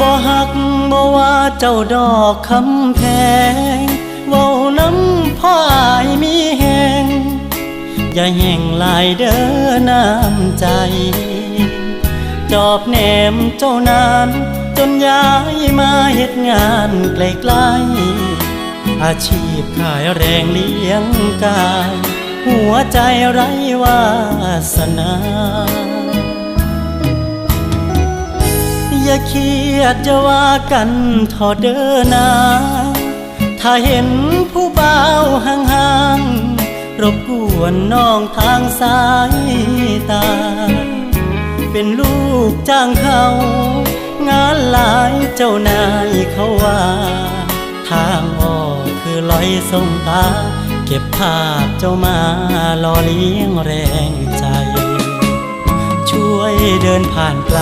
บ่หักบ่ว่าเจ้าดอกคำแพงเว้าน้ำพ่ออายมีแหงอย่าแห่งลายเด้อน้ำใจ จอบแหนมเจ้านาน จนย้ายมาเฮ็ดงานไกลๆอาชีพขายแรงเลี้ยงกาย หัวใจไร้วาสนา อย่าเครียดจะว่ากันทอเด้อนา ถ้าเห็นผู้บ่าวห่างๆรบกวนน้องทางสายตา เป็นลูกจ้างเขา งานหลายเจ้านายเขาว่า ทางออกคือลอยส่งตา เก็บภาพเจ้ามาหล่อเลี้ยงแรงใจ ช่วยเดินผ่านไกล